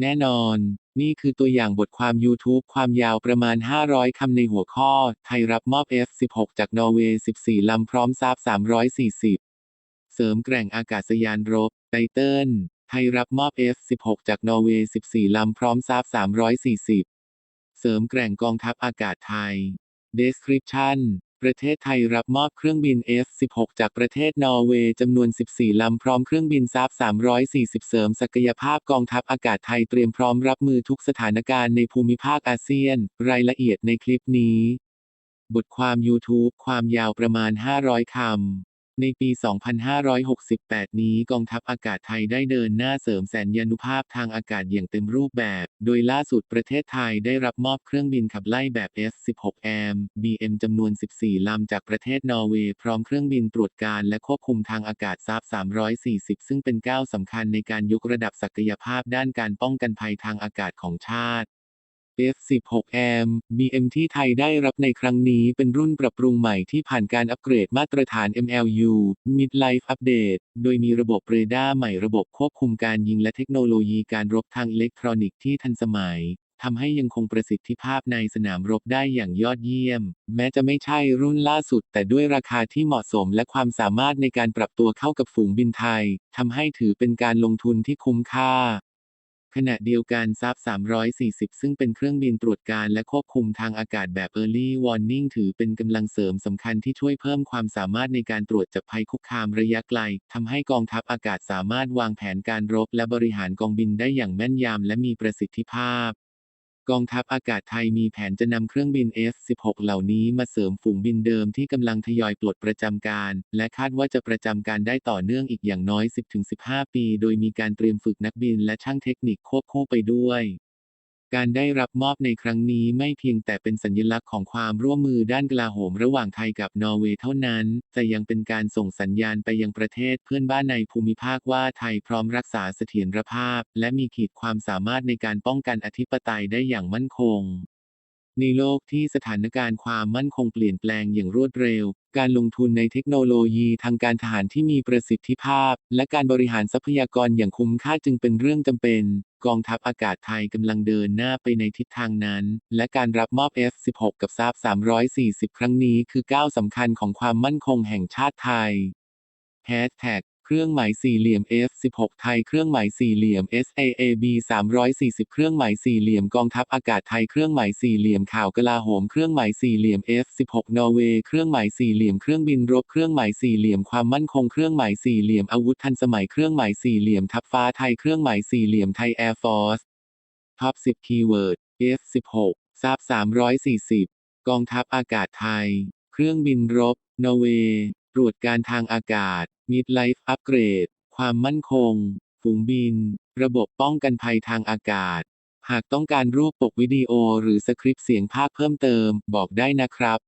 แน่นอน นี่คือตัวอย่างบทความ YouTube ความยาวประมาณ 500 คำในหัวข้อ ไทยรับมอบ F-16 จากนอร์เวย์ 14 ลำพร้อมซาบ340 เสริมแกร่งอากาศยานรบ ไตเติ้ล ไทยรับมอบ F-16 จากนอร์เวย์ 14 ลำพร้อมซาบ340 เสริมแกร่งกองทัพอากาศไทย Description ประเทศไทยรับมอบเครื่องบิน F-16 จากประเทศนอร์เวย์จำนวน 14 ลำ พร้อมเครื่องบินซาบ340 เสริมศักยภาพกองทัพอากาศไทยเตรียมพร้อมรับมือทุกสถานการณ์ในภูมิภาคอาเซียน รายละเอียดในคลิปนี้ บทความ YouTube ความยาวประมาณ 500 คำ ในปี 2568 นี้กองทัพอากาศไทยได้เดินหน้าเสริมแสนยานุภาพทางอากาศอย่างเต็มรูปแบบ โดยล่าสุดประเทศไทยได้รับมอบเครื่องบินขับไล่แบบ F-16M BM จำนวน 14 ลำจากประเทศนอร์เวย์พร้อมเครื่องบินตรวจการและควบคุมทางอากาศซาบ340 ซึ่งเป็นก้าวสำคัญในการยกระดับศักยภาพด้านการป้องกันภัยทางอากาศของชาติ F16M BM ที่ไทยได้รับในครั้งนี้เป็นรุ่นปรับปรุงใหม่ที่ผ่านการอัปเกรดมาตรฐาน MLU Midlife Update โดยมีระบบเรดาร์ใหม่ระบบควบคุมการยิงและเทคโนโลยีการรบทางอิเล็กทรอนิกส์ที่ทันสมัยทำให้ยังคงประสิทธิภาพในสนามรบได้อย่างยอดเยี่ยม แม้จะไม่ใช่รุ่นล่าสุด แต่ด้วยราคาที่เหมาะสมและความสามารถในการปรับตัวเข้ากับฝูงบินไทยทำให้ถือเป็นการลงทุนที่คุ้มค่า ขณะเดียวกันซับ340 ซึ่งเป็นเครื่องบินตรวจการและควบคุมทางอากาศแบบ Early Warning ถือเป็นกำลังเสริมสำคัญที่ช่วยเพิ่มความสามารถในการตรวจจับภัยคุกคามระยะไกลทำให้กองทัพอากาศสามารถวางแผนการรบและบริหารกองบินได้อย่างแม่นยำและมีประสิทธิภาพ กองทัพอากาศไทยมีแผนจะนำเครื่องบิน F-16 เหล่านี้มาเสริมฝูงบินเดิมที่กำลังทยอยปลดประจำการ และคาดว่าจะประจำการได้ต่อเนื่องอีกอย่างน้อย 10-15 ปี โดยมีการเตรียมฝึกนักบินและช่างเทคนิคควบคู่ไปด้วย การได้รับมอบในครั้งนี้ไม่เพียงแต่เป็นสัญลักษณ์ของความร่วมมือด้านกลาโหมระหว่างไทยกับนอร์เวย์เท่านั้น แต่ยังเป็นการส่งสัญญาณไปยังประเทศเพื่อนบ้านในภูมิภาคว่าไทยพร้อมรักษาเสถียรภาพ และมีขีดความสามารถในการป้องกันอธิปไตยได้อย่างมั่นคง ในโลกที่สถานการณ์ความมั่นคงเปลี่ยนแปลงอย่างรวดเร็ว การลงทุนในเทคโนโลยีทางการทหารที่มีประสิทธิภาพ และการบริหารทรัพยากรอย่างคุ้มค่าจึงเป็นเรื่องจำเป็น กองทัพอากาศไทยกำลังเดินหน้าไปในทิศทางนั้น และการรับมอบ F16 กับซาบ340 ครั้งนี้คือก้าวสำคัญของความมั่นคงแห่งชาติไทย เครื่องหมายสี่เหลี่ยม F16 ไทยเครื่องหมายสี่เหลี่ยม SAAB 340 เครื่องหมายสี่เหลี่ยมกองทัพอากาศไทยเครื่องหมายสี่เหลี่ยมข่าวกลาโหมเครื่องหมายสี่เหลี่ยม F16 นอร์เวย์เครื่องหมายสี่เหลี่ยมเครื่องบินรบเครื่องหมายสี่เหลี่ยมความมั่นคงเครื่องหมายสี่เหลี่ยมอาวุธทันสมัยเครื่องหมายสี่เหลี่ยมทัพฟ้าไทยเครื่องหมายสี่เหลี่ยมไทยแอร์ฟอร์สท็อป10คีย์เวิร์ด F16 ซาบ340 กองทัพอากาศไทย เครื่องบินรบนอร์เวย์ ตรวจการทางอากาศ Midlife Upgrade ความมั่นคง ฝูงบิน ระบบป้องกันภัยทางอากาศ หากต้องการรูปปกวิดีโอหรือสคริปต์เสียงภาพเพิ่มเติม บอกได้นะครับ